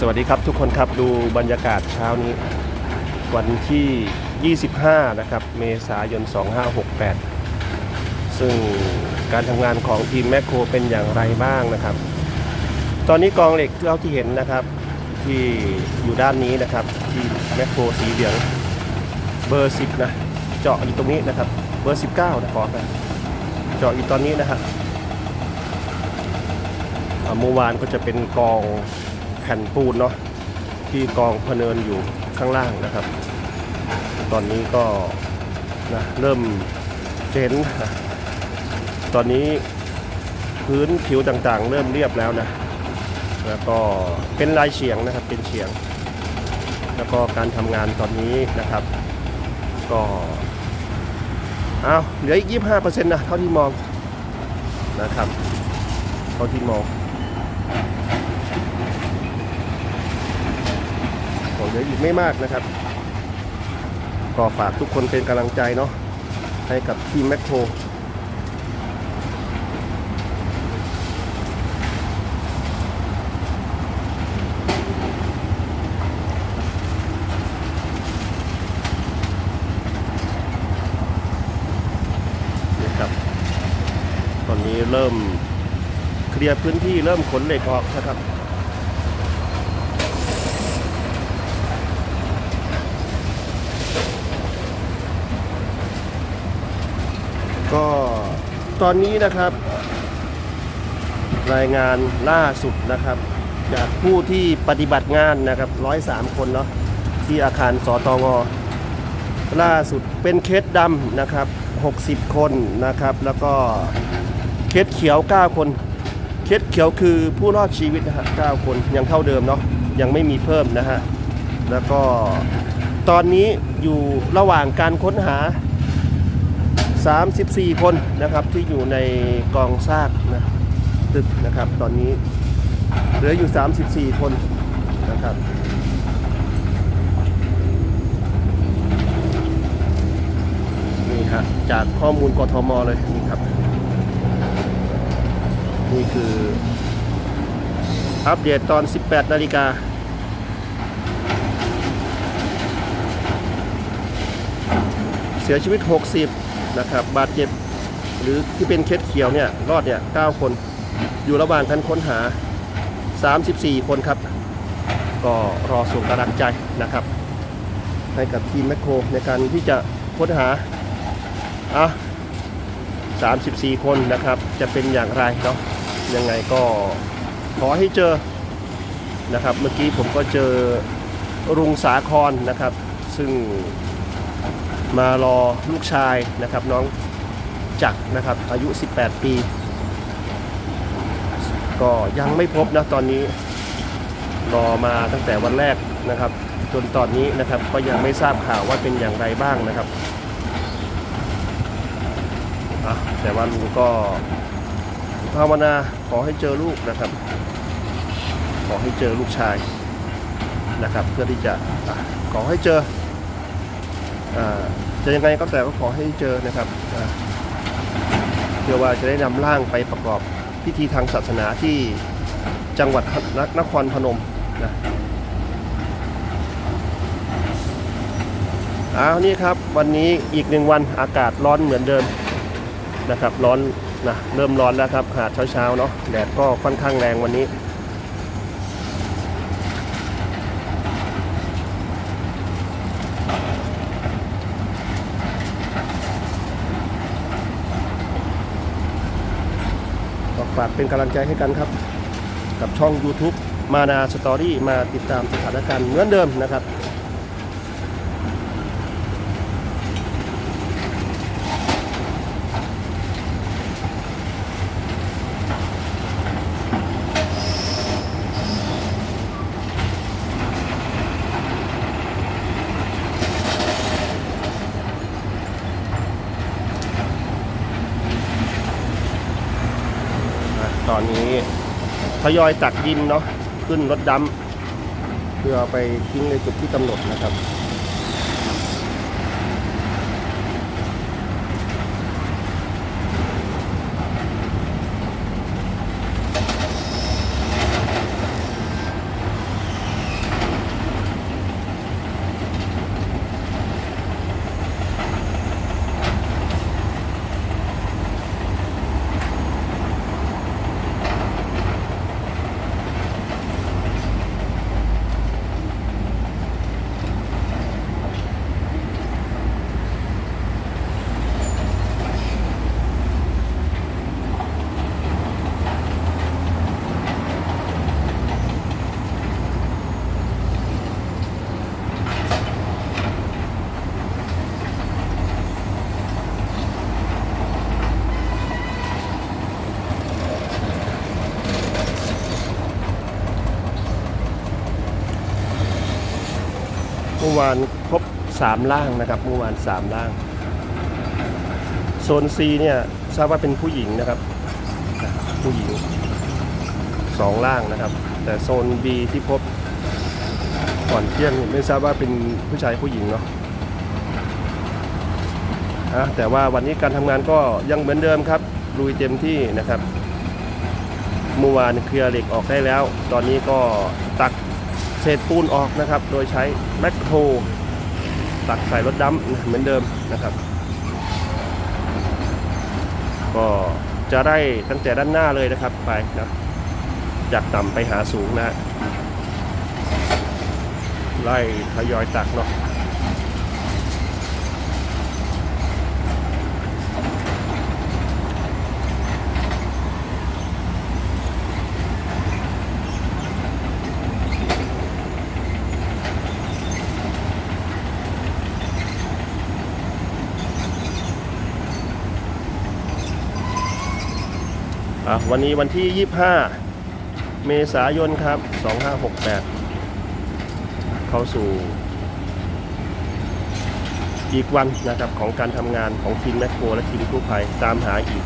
สวัสดีครับทุกคนครับดูบรรยากาศเช้านี้ วันที่ 25 นะครับ เมษายน 2568 ซึ่งการทำงานของทีมแมคโครเป็นอย่างไรบ้างนะครับ ตอนนี้กองเหล็กที่เราที่เห็นนะครับ ที่อยู่ด้านนี้นะครับที่แมคโครสีเหลืองเบอร์ 10 นะ เจาะอยู่ตรงนี้นะครับ เบอร์ 19 นะขอไปเจาะอยู่ตอนนี้นะครับเมื่อวานก็จะเป็นกอง แผ่นปูนเนาะที่กองพเนินอยู่ข้างล่างนะครับ ตอนนี้ก็นะเริ่มเจนนตอนนี้พื้นผิวต่างๆ เริ่มเรียบแล้วนะ แล้วก็เป็นลายเฉียงนะครับเป็นเฉียง แล้วก็การทำงานตอนนี้นะครับ ก็เอาเหลืออีก 25%นะเท่าที่มองนะครับ เท่าที่มองโอ้ เหลืออีกไม่มากนะครับ ก็ฝากทุกคนเป็นกำลังใจเนาะให้กับทีมแมคโครนะครับ ตอนนี้เริ่มเคลียร์พื้นที่เริ่มขนเหล็กออกนะครับ ก็ตอนนี้นะครับ รายงานล่าสุดนะครับ จากผู้ที่ปฏิบัติงานนะครับ103คนเนาะที่อาคารสตงล่าสุดเป็นเคสดำนะครับ 60 คนนะครับ แล้วก็เคสเขียว 9 คนเคสเขียวคือผู้รอดชีวิตนะฮะ9คนยังเท่าเดิมเนาะยังไม่มีเพิ่มนะฮะแล้วก็ตอนนี้อยู่ระหว่างการค้นหา 34 คนนะครับที่อยู่ในกองซากนะตึกนะครับ ตอนนี้เหลืออยู่ 34 คนนะครับนี่ฮะจากข้อมูลกทมเลยนี่ครับ นี่คือ อัปเดตตอน 18 นาฬิกาเสียชีวิต 60 นะครับบาดเจ็บหรือที่เป็นเคสเขียวเนี่ยรอดเนี่ย9คน อยู่ระหว่างการค้นหา 34 คนครับ ก็รอส่งกำลังใจนะครับ ให้กับทีมแมคโครในการที่จะค้นหาอะ34 คนนะครับ จะเป็นอย่างไรเนาะยังไงก็ขอให้เจอนะครับ เมื่อกี้ผมก็เจอรุงสาครนะครับ ซึ่ง มารอลูกชายนะครับน้องจักนะครับอายุ 18 ปี ก็ยังไม่พบนะตอนนี้รอมาตั้งแต่วันแรกนะครับ จนตอนนี้นะครับก็ยังไม่ทราบข่าวว่าเป็นอย่างไรบ้างนะครับแต่ว่าลุงก็ภาวนาขอให้เจอลูกนะครับ ขอให้เจอลูกชายนะครับ เพื่อที่จะขอให้เจอ จะยังไงก็แต่ก็ขอให้เจอนะครับเพื่อว่าจะได้นำร่างไปประกอบพิธีทางศาสนาที่จังหวัดนครพนมนะอ้าวนี่ครับวันนี้อีกหนึ่งวันอากาศร้อนเหมือนเดิมนะครับ ร้อนนะเริ่มร้อนแล้วครับหาดเช้าๆเนาะแดดก็ค่อนข้างแรงวันนี้ ฝากเป็นกำลังใจให้กันครับ กับช่อง YouTube มานาสตอรี่มาติดตามสถานการณ์เหมือนเดิมนะครับ ตอนนี้ทยอยตักดินเนาะขึ้นรถดำเพื่อไปทิ้งในจุดที่กำหนดนะครับ มื่อวานครบสามล่างนะครับเมื่อวานสามล่าง โซน C เนี่ยทราบว่าเป็นผู้หญิงนะครับ ผู้หญิงสองล่างนะครับ แต่โซน B ที่พบก่อนเที่ยงไม่ทราบว่าเป็นผู้ชายผู้หญิงเนาะะแต่ว่าวันนี้การทำงานก็ยังเหมือนเดิมครับลุยเต็มที่นะครับเมื่อวานเคลียร์เหล็กออกได้แล้ว ตอนนี้ก็ตัก เศษปูนออกนะครับ โดยใช้แมคโครตักใส่รถดัมเหมือนเดิมนะครับ ก็จะได้ตั้งแต่ด้านหน้าเลยนะครับไปนะจากต่ำไปหาสูงนะฮะไล่ทยอยตักเนาะ อะวันนี้วันที่ 25 เมษายนครับ 2568 เข้าสู่ อีกวันนะครับของการทำงานของทีมแมคโครและทีมกู้ภัยตามหาอีก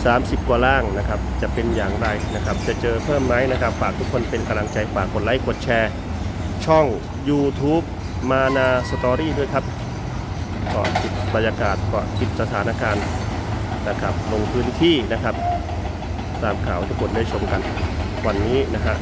30 กว่าล่างนะครับ จะเป็นอย่างไรนะครับ จะเจอเพิ่มไหมนะครับ ฝากทุกคนเป็นกำลังใจฝากกดไลค์กดแชร์ ช่อง YouTube มานาสตอรี่ด้วยครับก็ติดบรรยากาศก็ติดสถานการณ์ นะครับ ลงพื้นที่นะครับ ตามข่าวทุกคนได้ชมกันวันนี้นะฮะ